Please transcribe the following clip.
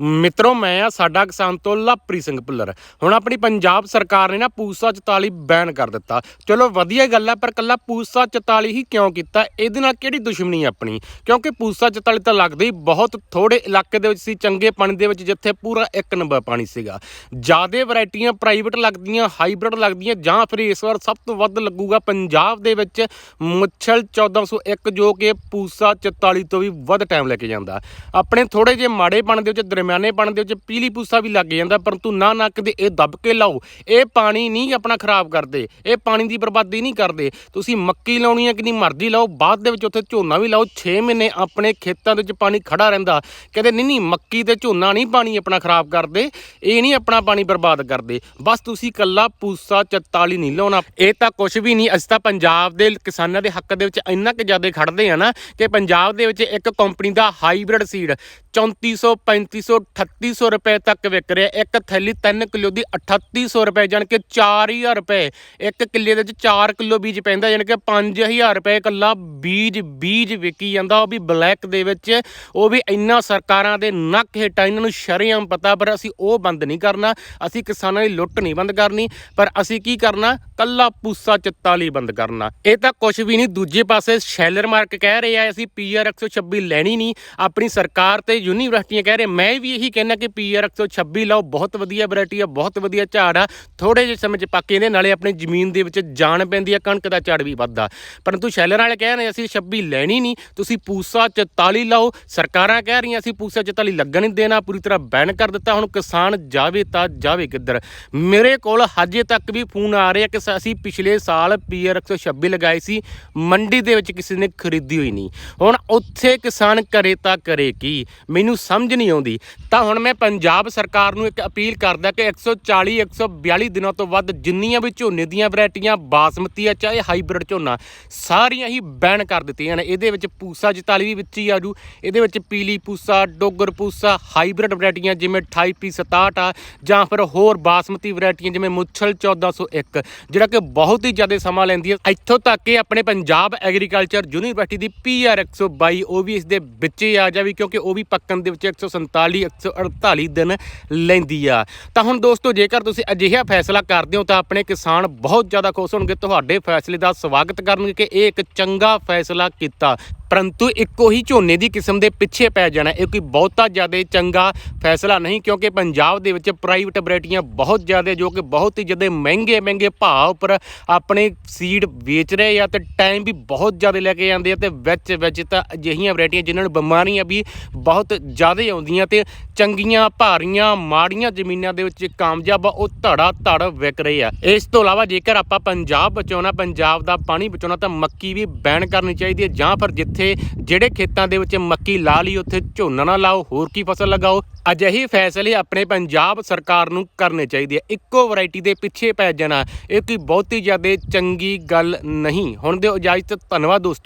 ਮਿੱਤਰੋ, ਮੈਂ ਆ ਸਾਡਾ ਕਿਸਾਨ ਤੋਂ ਲਵਪ੍ਰੀਤ ਸਿੰਘ ਭੁੱਲਰ। ਹੁਣ ਆਪਣੀ ਪੰਜਾਬ ਸਰਕਾਰ ਨੇ ਨਾ ਪੂਸਾ 44 ਬੈਨ ਕਰ ਦਿੱਤਾ। ਚਲੋ, ਵਧੀਆ ਗੱਲ ਆ, ਪਰ ਕੱਲਾ ਪੂਸਾ 44 ਹੀ ਕਿਉਂ ਕੀਤਾ? ਇਹਦੇ ਨਾਲ ਕਿਹੜੀ ਦੁਸ਼ਮਣੀ ਆ ਆਪਣੀ? ਕਿਉਂਕਿ ਪੂਸਾ 44 ਤਾਂ ਲੱਗਦਾ ਹੀ ਬਹੁਤ ਥੋੜੇ ਇਲਾਕੇ ਦੇ ਵਿੱਚ ਸੀ ਚੰਗੇ ਪਾਣੀ ਦੇ ਵਿੱਚ, ਜਿੱਥੇ ਪੂਰਾ ਇੱਕ ਨੰਬਰ ਪਾਣੀ ਸੀਗਾ। ਜਿਆਦੇ ਵੈਰਾਈਟੀਆਂ ਪ੍ਰਾਈਵੇਟ ਲੱਗਦੀਆਂ, ਹਾਈਬ੍ਰਿਡ ਲੱਗਦੀਆਂ, ਜਾਂ ਫਿਰ ਇਸ ਵਾਰ ਸਭ ਤੋਂ ਵੱਧ ਲੱਗੂਗਾ ਪੰਜਾਬ ਦੇ ਵਿੱਚ ਮੁੱਛਲ 1401 ਜੋ ਕਿ ਪੂਸਾ 44 ਤੋਂ ਵੀ ਵੱਧ ਟਾਈਮ ਲੈ ਕੇ ਜਾਂਦਾ। ਆਪਣੇ ਥੋੜੇ ਜਿਹੇ ਮਾੜੇ ਪਾਣੀ ਦੇ ਵਿੱਚ ਦਰਮਿਆਨੇ ਦੇ ਵਿੱਚ ਪੀਲੀ ਪੂਸਾ ਵੀ ਲੱਗ ਜਾਂਦਾ, ਪਰੰਤੂ ਨਾ ਨਾ ਕਦੇ ਇਹ ਦੱਬ ਕੇ ਲਾਓ। ਇਹ ਪਾਣੀ ਨਹੀਂ ਆਪਣਾ ਖਰਾਬ ਕਰਦੇ, ਇਹ ਪਾਣੀ ਦੀ ਬਰਬਾਦੀ ਨਹੀਂ ਕਰਦੇ। ਤੁਸੀਂ ਮੱਕੀ ਲਾਉਣੀ ਹੈ ਕਿੰਨੀ ਮਰਜ਼ੀ ਲਾਓ, ਬਾਅਦ ਦੇ ਵਿੱਚ ਉੱਥੇ ਝੋਨਾ ਵੀ ਲਾਓ 6 ਮਹੀਨੇ ਆਪਣੇ ਖੇਤਾਂ ਦੇ ਵਿੱਚ ਪਾਣੀ ਖੜਾ ਰਹਿੰਦਾ। ਕਹਿੰਦੇ ਨਹੀਂ ਨਹੀਂ, ਮੱਕੀ ਤੇ ਝੋਨਾ ਨਹੀਂ ਪਾਣੀ ਆਪਣਾ ਖਰਾਬ ਕਰਦੇ, ਇਹ ਨਹੀਂ ਆਪਣਾ ਪਾਣੀ ਬਰਬਾਦ ਕਰਦੇ। ਬਸ ਤੁਸੀਂ ਕੱਲਾ ਪੂਸਾ 44 ਨਹੀਂ ਲਾਉਣਾ। ਇਹ ਤਾਂ ਕੁਝ ਵੀ ਨਹੀਂ, ਅਸੀਂ ਤਾਂ ਪੰਜਾਬ ਦੇ ਕਿਸਾਨਾਂ ਦੇ ਹੱਕ ਦੇ ਵਿੱਚ ਇੰਨਾ ਕਿ ਜ਼ਿਆਦਾ ਖੜਦੇ ਆ ਨਾ ਕਿ ਪੰਜਾਬ ਦੇ ਵਿੱਚ ਇੱਕ ਕੰਪਨੀ ਦਾ ਹਾਈਬ੍ਰਿਡ ਸੀਡ 3400 3500 3800 ਰੁਪਏ ਤੱਕ ਵਿਕ ਰਿਹਾ, ਇੱਕ ਥੈਲੀ 3 ਕਿਲੋ ਦੀ 3800 ਰੁਪਏ ਜਾਨ ਕਿ 4000 ਰੁਪਏ। ਇੱਕ ਕਿੱਲੇ ਦੇ ਵਿੱਚ 4 ਕਿਲੋ ਬੀਜ ਪੈਂਦਾ ਜਾਨ ਕਿ 5000 ਰੁਪਏ ਕੱਲਾ ਬੀਜ ਬੀਜ ਵਿਕੀ ਜਾਂਦਾ। ਉਹ ਵੀ ਬਲੈਕ ਦੇ ਵਿੱਚ, ਉਹ ਵੀ ਇੰਨਾ ਸਰਕਾਰਾਂ ਦੇ ਨੱਕ ਹੇਠਾਂ, ਇਹਨਾਂ ਨੂੰ ਸ਼ਰੇਆਮ ਪਤਾ, ਪਰ ਅਸੀਂ ਉਹ ਬੰਦ ਨਹੀਂ ਕਰਨਾ। ਅਸੀਂ ਕਿਸਾਨਾਂ ਦੀ ਲੁੱਟ ਨਹੀਂ ਬੰਦ ਕਰਨੀ, ਪਰ ਅਸੀਂ ਕੀ ਕਰਨਾ? ਕੱਲਾ ਪੂਸਾ 44 ਬੰਦ ਕਰਨਾ। ਇਹ ਤਾਂ ਕੁਝ ਵੀ ਨਹੀਂ, ਦੂਜੇ ਪਾਸੇ ਸ਼ੈਲਰ ਮਾਰਕ ਕਹਿ ਰਹੇ ਆ ਅਸੀਂ ਪੀਆਰ 126 ਲੈਣੀ ਨਹੀਂ। ਆਪਣੀ ਸਰਕਾਰ ਤੇ ਯੂਨੀਵਰਸਿਟੀਆਂ ਕਹਿ ਰਹੇ, ਮੈਂ ਵੀ ਵੀ ਇਹੀ ਕਹਿਣਾ ਕਿ ਪੀਆਰ 126 ਲਾਓ, ਬਹੁਤ ਵਧੀਆ ਵੈਰਾਈਟੀ ਆ, ਬਹੁਤ ਵਧੀਆ ਝਾੜ ਆ। ਥੋੜੇ ਜਿਹੇ ਸਮੇਂ ਚ ਪੱਕ ਇਹਦੇ ਨਾਲੇ ਆਪਣੀ ਜ਼ਮੀਨ ਦੇ ਵਿੱਚ ਜਾਨ ਪੈਂਦੀ ਆ, ਕਣਕ ਦਾ ਝਾੜ ਵੀ ਵੱਧਦਾ। ਪਰੰਤੂ ਸ਼ੈਲਰ ਵਾਲੇ ਕਹਿ ਰਹੇ ਅਸੀਂ 26 ਲੈਣੀ ਨਹੀਂ, ਤੁਸੀਂ ਪੂਸਾ 44 ਲਾਓ। ਸਰਕਾਰਾਂ ਕਹਿ ਰਹੀਆਂ, ਅਸੀਂ ਪੂਸਾ 44 ਲੱਗਣ ਨਹੀਂ ਦੇਣਾ, ਪੂਰੀ ਤਰ੍ਹਾਂ ਬੈਨ ਕਰ ਦਿੱਤਾ, ਹੁਣ ਕਿਸਾਨ ਜਾਵੇ ਤਾਂ ਜਾਵੇ ਕਿੱਧਰ। ਮੇਰੇ ਕੋਲ ਹਜੇ ਤੱਕ ਵੀ ਫੋਨ ਆ ਰਹੇ ਆ ਕਿ ਅਸੀਂ ਪਿਛਲੇ ਸਾਲ ਪੀਆਰ 126 ਲਗਾਏ ਸੀ, ਮੰਡੀ ਦੇ ਵਿੱਚ ਕਿਸੇ ਨੇ ਖਰੀਦੀ ਹੋਈ ਨਹੀਂ। ਹੁਣ ਉੱਥੇ ਕਿਸਾਨ ਕਰੇ ਤਾਂ ਕਰੇ ਕੀ? ਮੈਨੂੰ ਸਮਝ ਨਹੀਂ ਆਉਂਦੀ। ਤਾਂ ਹੁਣ ਮੈਂ ਪੰਜਾਬ ਸਰਕਾਰ ਨੂੰ ਇੱਕ ਅਪੀਲ ਕਰਦਾ ਕਿ 140 142 ਦਿਨਾਂ ਤੋਂ ਵੱਧ ਜਿੰਨੀਆਂ ਵੀ ਝੋਨੇ ਦੀਆਂ ਵੈਰਾਈਟੀਆਂ, ਬਾਸਮਤੀ ਆ, ਚਾਹੇ ਹਾਈਬ੍ਰਿਡ ਝੋਨਾ, ਸਾਰੀਆਂ ਹੀ ਬੈਨ ਕਰ ਦਿੱਤੀਆਂ ਨੇ। ਇਹਦੇ ਵਿੱਚ ਪੂਸਾ 44 ਵੀ ਵਿੱਚ ਹੀ ਆਜੂ। ਇਹਦੇ ਵਿੱਚ ਪੀਲੀ ਪੂਸਾ, ਡੋਗਰ ਪੂਸਾ, ਹਾਈਬ੍ਰਿਡ ਵੈਰਾਈਟੀਆਂ ਜਿਵੇਂ 28 67 ਆ, ਜਾਂ ਫਿਰ ਹੋਰ ਬਾਸਮਤੀ ਵੈਰਾਈਟੀਆਂ ਜਿਵੇਂ ਮੁੱਛਲ 1401 ਜਿਹੜਾ ਕਿ ਬਹੁਤ ਹੀ ਜ਼ਿਆਦਾ ਸਮਾਂ ਲੈਂਦੀ ਹੈ ਇੱਥੋਂ ਤੱਕ ਕਿ ਆਪਣੇ ਪੰਜਾਬ ਐਗਰੀਕਲਚਰ ਯੂਨੀਵਰਸਿਟੀ ਦੀ ਪੀਆਰ 122 ਉਹ ਵੀ ਇਸ ਦੇ ਵਿੱਚ ਹੀ ਆ ਜਾਵੇ, ਕਿਉਂਕਿ ਉਹ ਵੀ ਪੱਕਣ ਦੇ ਵਿੱਚ 147 148 ਦਿਨ ਲੈਂਦੀ ਆ। ਤਾਂ ਹੁਣ ਦੋਸਤੋ, ਜੇਕਰ ਤੁਸੀਂ ਅਜਿਹਾ ਫੈਸਲਾ ਕਰਦੇ ਹੋ, ਤਾਂ ਆਪਣੇ ਕਿਸਾਨ ਬਹੁਤ ਜ਼ਿਆਦਾ ਖੁਸ਼ ਹੋਣਗੇ। ਤੁਹਾਡੇ ਫੈਸਲੇ ਦਾ ਸਵਾਗਤ ਕਰਨਗੇ ਕਿ ਇਹ ਇੱਕ ਚੰਗਾ ਫੈਸਲਾ ਕੀਤਾ। ਪਰੰਤੂ ਇੱਕੋ ਹੀ ਝੋਨੇ ਦੀ ਕਿਸਮ ਦੇ ਪਿੱਛੇ ਪੈ ਜਾਣਾ ਇਹ ਕੋਈ ਬਹੁਤਾ ਜ਼ਿਆਦਾ ਚੰਗਾ ਫੈਸਲਾ ਨਹੀਂ, ਕਿਉਂਕਿ ਪੰਜਾਬ ਦੇ ਵਿੱਚ ਪ੍ਰਾਈਵੇਟ ਵੈਰਾਈਟੀਆਂ ਬਹੁਤ ਜ਼ਿਆਦਾ, ਜੋ ਕਿ ਬਹੁਤ ਹੀ ਜ਼ਿਆਦਾ ਮਹਿੰਗੇ ਮਹਿੰਗੇ ਭਾਅ ਉੱਪਰ ਆਪਣੇ ਸੀਡ ਵੇਚ ਰਹੇ ਆ ਤੇ ਟਾਈਮ ਵੀ ਬਹੁਤ ਜ਼ਿਆਦਾ ਲੈ ਕੇ ਜਾਂਦੇ ਆ ਤੇ ਵਿੱਚ ਵਿੱਚ ਤਾਂ ਅਜਿਹੀਆਂ ਵੈਰਾਈਟੀਆਂ ਜਿਨ੍ਹਾਂ ਨੂੰ ਬਿਮਾਰੀਆਂ ਵੀ ਬਹੁਤ ਜ਼ਿਆਦਾ ਆਉਂਦੀਆਂ ਤੇ ਚੰਗੀਆਂ, ਭਾਰੀਆਂ, ਮਾੜੀਆਂ ਜ਼ਮੀਨਾਂ ਦੇ ਵਿੱਚ ਕਾਮਯਾਬ ਆ, ਉਹ ਧੜਾ ਧੜ ਵਿਕ ਰਹੇ ਆ। ਇਸ ਤੋਂ ਇਲਾਵਾ ਜੇਕਰ ਆਪਾਂ ਪੰਜਾਬ ਬਚਾਉਣਾ, ਪੰਜਾਬ ਦਾ ਪਾਣੀ ਬਚਾਉਣਾ, ਤਾਂ ਮੱਕੀ ਵੀ ਬੈਨ ਕਰਨੀ ਚਾਹੀਦੀ ਹੈ ਜਾਂ ਫਿਰ ਜਿੱਥੇ ਜਿਹੜੇ ਖੇਤਾਂ ਦੇ ਵਿੱਚ ਮੱਕੀ ਲਾ ਲਈ, ਉੱਥੇ ਝੋਨਾ ਨਾ ਲਾਓ, ਹੋਰ ਕੀ ਫਸਲ ਲਗਾਓ? ਅਜਿਹੇ ਫੈਸਲੇ ਆਪਣੇ ਪੰਜਾਬ ਸਰਕਾਰ ਨੂੰ ਕਰਨੇ ਚਾਹੀਦੇ ਆ। ਇੱਕੋ ਵੈਰਾਈਟੀ ਦੇ ਪਿੱਛੇ ਪੈ ਜਾਣਾ, ਇਹ ਕੋਈ ਬਹੁਤੀ ਜ਼ਿਆਦਾ ਚੰਗੀ ਗੱਲ ਨਹੀਂ। ਹੁਣ ਦਿਓ ਇਜਾਜ਼ਤ ਧੰਨਵਾਦ ਦੋਸਤੋ।